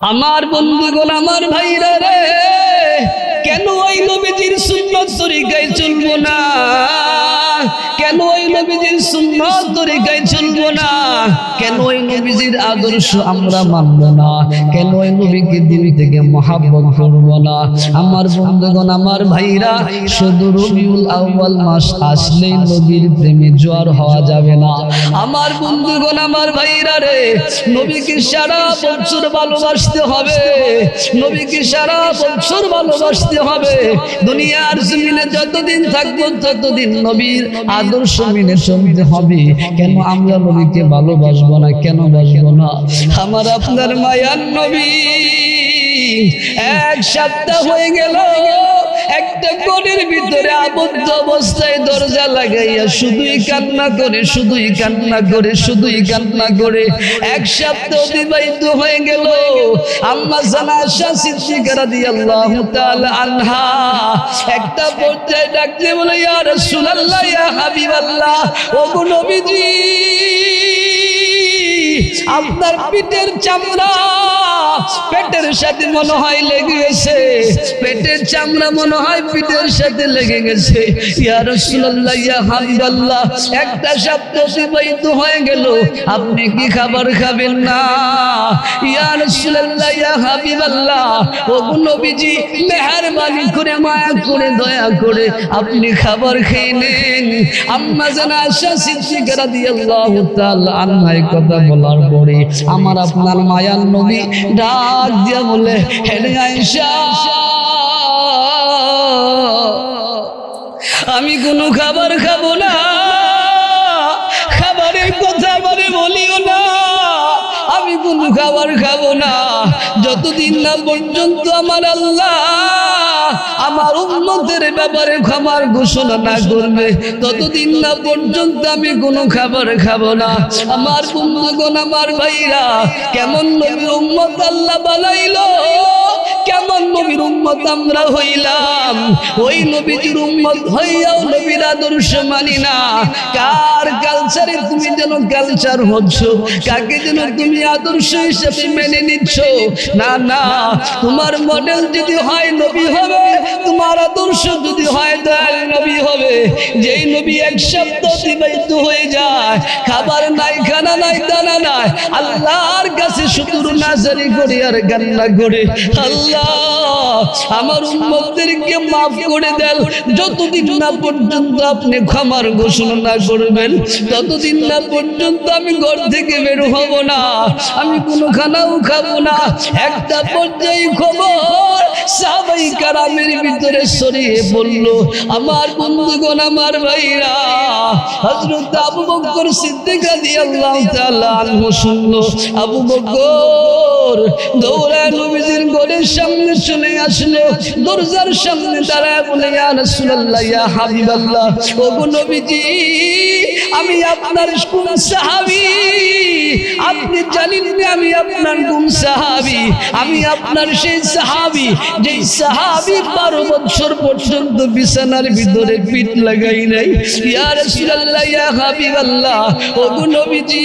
আমার বন্ধুগণ আমার ভাইরা রে কেন ওই নবীজির সুন্নত গাই চলবো না? কেন ওই নবীজির সুন্নত তরিকায় চলবো না? কেন ওই নবীজির আদর্শ আমরা মানব না? কেন ওই নবীকে দিন থেকে মহাব্বত করব না? আমার বন্ধুগণ, আমার ভাইরা, শুধু রবিউল মাস নবীর প্রেমে হওয়া যাবে না। আমার বন্ধুগণ, আমার ভাইরা রে, নবীকে সারা বছর ভালোবাসতে হবে। নবীকে সারা বছর ভালোবাসতে হবে। দুনিয়ার জমিনে যতদিন থাকব, ততদিন নবীর আদর্শ মেনে চলতে হবে। কেন আমরা নবীকে ভালোবাসবো না? কেন বাসবো না? আমার আপনার মায়ার নবী, এক সপ্তাহ হয়ে গেল। একটা কোণের ভিতরে আবদ্ধ অবস্থায় দরজা লাগাইয়া শুধুই কান্না করে, শুধুই কান্না করে, শুধুই কান্না করে। এক সপ্তাহ অতিবাহিত হয়ে গেল। আম্মা জানা আশা সিদ্দিকা রাদিয়াল্লাহু তাআলা আনহা। একটা পর্যায়ে ডাকতে বলে, ইয়া রাসূলুল্লাহ, ইয়া হাবিবাল্লাহ, ও নবীজি, আপনার পিঠের চামড়া পেটের সাথে মনে হয় লেগে গেছে। পেটের চামড়া মনে হয় পিঠের সাথে লেগে গেছে। একটা সপ্তাহ হয়ে গেল। আপনি কি খাবার খাবেন না? ইয়া ইয়া মেহেরবানি করে, মায়া করে, দয়া করে আপনি খাবার খেয়ে নেন। আম্মা জানা আশা সিদ্দিকা এই কথা বলার পরে আমার আপনার মায়ার নবী ডাক দিয়া বলে হেরে আইসা আমি কোনো খাবার খাব না। খাবারের কথা আমারে বলিও না। আমি কোনো খাবার খাব না। যতদিন না পর্যন্ত আমার আল্লাহ আমার উন্নতের ব্যাপারে ক্ষমার ঘোষণা না করবে ততদিন না পর্যন্ত আমি কোনো খাবার খাব না। আমার বন্ধুগণ, আমার ভাইরা, কেমন নবীর উম্মত আল্লাহ বানাইলো? কেমন নবীর উম্মত আমরা হইলাম? ওই নবীজির উম্মত হইয়াও নবীর আদর্শ মানি না। কার কালচারে তুমি যেন কালচার হচ্ছ? কাকে যেন তুমি আদর্শ হিসেবে মেনে নিচ্ছ? না না, তোমার মডেল যদি হয় নবী হবে। তোমার আদর্শ যদি হয়, দয়াল নবী হবে। যেই নবী এক সপ্তাহ অতিবাহিত হয়ে যায়, খাবার নাই, খানা নাই, দানা নাই, আল্লাহর কাছে শুকুর নাজারি করে আর কান্না করে। আল্লাহ, আমার উম্মতদেরকে মাফ করে দেন। যতদিন না পর্যন্ত আপনি ক্ষমার ঘোষণা না করবেন, ততদিন না পর্যন্ত আমি ঘর থেকে বের হব না। আমি কোনো খানাও খাব না। একটা পর্যায়ে খবর সাবাই কারামের ভিতরে সরিয়ে পড়ল আমার বন্ধুগণ, আমার ভাইরা, হযরত আবু বকর সিদ্দিক রাদিয়াল্লাহু তাআলা আনহু শুনলো। আবু বকর দৌড়ায় নবীজির ঘরের সামনে চলে আসলো। দরজার সামনে দাঁড়ায় বলে, ইয়া রাসূলুল্লাহ, ইয়া হাবিবাল্লাহ ও গো নবীজি, আমি আপনার কোন সাহাবী। আপনি জানেন না আমি আপনার কোন সাহাবী। আমি আপনার সেই সাহাবী, যেই সাহাবী বারো বছর পর্যন্ত বিছানার ভিতরে পিঠ লাগাই নাই। ইয়া রাসূলুল্লাহ ইয়া হাবিবাল্লাহ ওগো নবীজি।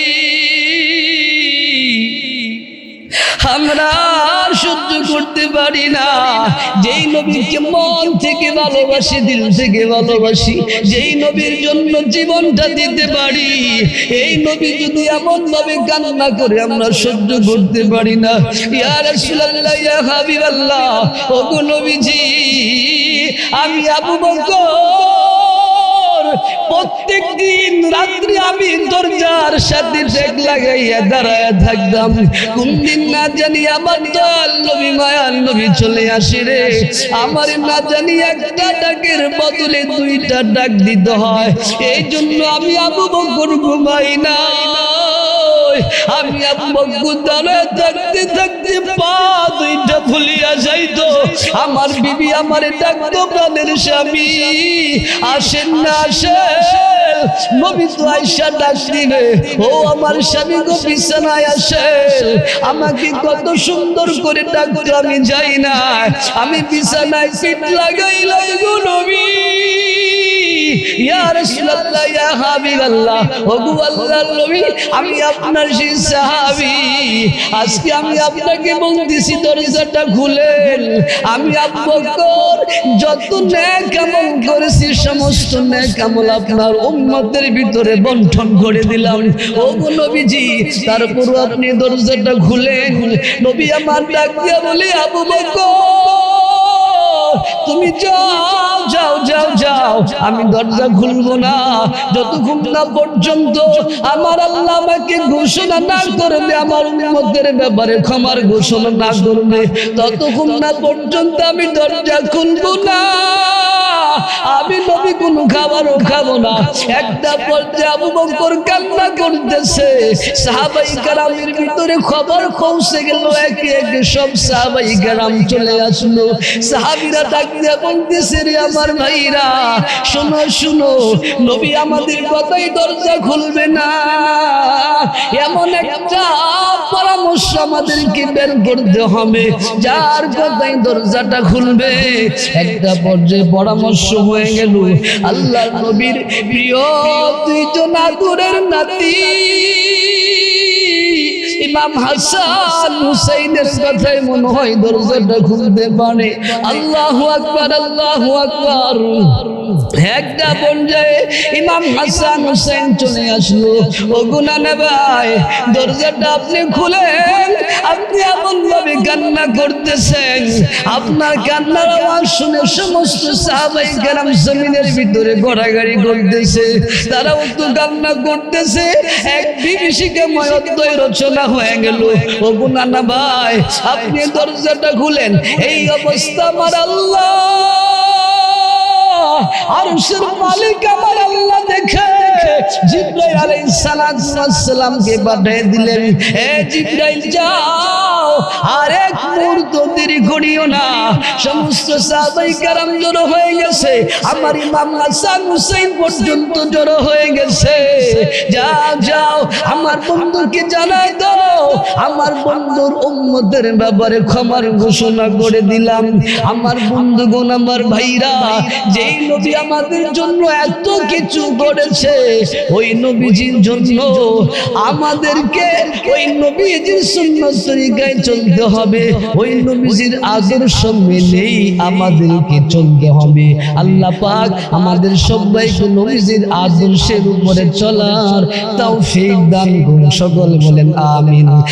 আমরা সহ্য করতে পারি না। যেই নবীকে মন থেকে ভালোবাসি, দিল থেকে ভালোবাসি, যেই নবীর জন্য জীবনটা দিতে পারি, এই নবী যদি এমন ভাবে কান্না করে আমরা সহ্য করতে পারি না। ইয়া রাসূলুল্লাহ, ইয়া হাবিবাল্লাহ ও গো নবীজি, আমি আবু বকর প্রত্যেক দিন রাত্রি আমি দরজার সাথে লাগাইয়া দাঁড়ায় থাকতাম। কোন দিন না জানি আমার দল, নবী মায়ার নবী চলে আসি রে। আমার না জানি একটা ডাকের বদলে দুইটা ডাক দিতে হয়। এই জন্য আমি আবু বকর ঘুমাই না। আমি থাকতে থাকতে পা দুইটা ফুলিয়া যাইতো। আমার বিবি আমারে ডাকতো, প্রাণের স্বামী। আসেন না, আসেন। তো আমার স্বামী আমাকে কত সুন্দর করে ডাকতো, আমি যাই না। আমি বিছানায় পিঠ লাগাইলাম গো ইয়া রাসূলুল্লাহ, ইয়া হাবিবাল্লাহ। আল্লাহর নবী, আমি আপনার সেই সাহাবী। আজকে আমি আপনাকে দরজাটা খুলেন। আমি আবু বকর, যত নেক আমল করেছি, সমস্ত নেক আমল আপনার উম্মতের ভিতরে বন্টন করে দিলাম। ওগো নবীজি তারপরও আপনি দরজাটা খুলেন। নবী আমার ডাক দিয়া বলে, আবু বকর তুমি যাও যাও যাও যাও। আমি দরজা খুলবো না। যতক্ষণ না পর্যন্ত আমার আল্লাহ আমাকে ঘোষণা না করবে, আমার উন্মতের ব্যাপারে ক্ষমার ঘোষণা না করবে, ততক্ষণ না পর্যন্ত আমি দরজা খুলবো না। আমি নবী, কোনো খাবারও খাব না। একটা পর্যায়ে আবু বকর কান্না করতেছে। সাহাবাই কারামের ভিতরে খবর পৌঁছে গেল, একে একে সব সাহাবাই কারাম চলে আসলো। সাহাবিরা ডাক দিয়ে বলতেছে, রে আমার ভাইরা, শোনো শোনো, নবী আমাদের কথাই দরজা খুলবে না। এমন একটা পরামর্শ আমাদেরকে বের করতে হবে, যার কথাই দরজাটা খুলবে। একটা পর্যায়ে পরামর্শ হয়ে গেল। আল্লাহ নবীর প্রিয় দুইজন আদুরের নাতি। ইমাম হাসান হুসাইনের কথাই মনে হয় দরজাটা খুলতে পারে। আল্লাহ আকবার আল্লাহ আকবার। একটা পর্যায়ে ইমাম হাসান হুসাইন চলে আসলো। দরজাটা আপনি খুলেন, আপনি এমন ভাবে কান্না করতেছেন। আপনার কান্নার আওয়াজ শুনে সমস্ত সাহাবাই কেরাম জমিনের ভিতরে গড়াগাড়ি করতেছে। তারাও তো কান্না করতেছে। এক বিভীষিকাময় অধ্যায় রচনা হয়ে গেল। ও গুনানা ভাই, আপনি দরজাটা খুলেন, এই অবস্থা আমার আল্লাহ। আরশের মালিক আমার আল্লাহ দেখে। জিব্রাইল পাঠিয়ে দিলেন। জিব্রাইল যাও, আর এক মুহূর্ত দেরি করিও না। সমস্ত সাহাবাই কারাম জড়ো হয়ে গেছে। আমার ইমাম হাসান হুসাইন পর্যন্ত জড়ো হয়ে গেছে। যাও যাও, আমার বন্ধুকে জানাই দাও। আমার বন্ধুর উম্মতের ব্যাপারে ক্ষমার ঘোষণা করে দিলাম। আমার বন্ধুগণ, আমার ভাইরা, যেই নবী আমাদের জন্য এত কিছু করেছে, ওই নবীজির জন্য আমাদেরকে ওই নবীজির সুন্নত তরিকায় চলতে হবে। ওই নবীজির আদর্শ মেনেই আমাদেরকে চলতে হবে। আল্লাহ পাক আমাদের সবাইকে নবীজির আদর্শের উপরে চলার তাও দান করুন। সকল বলেন, আমিন।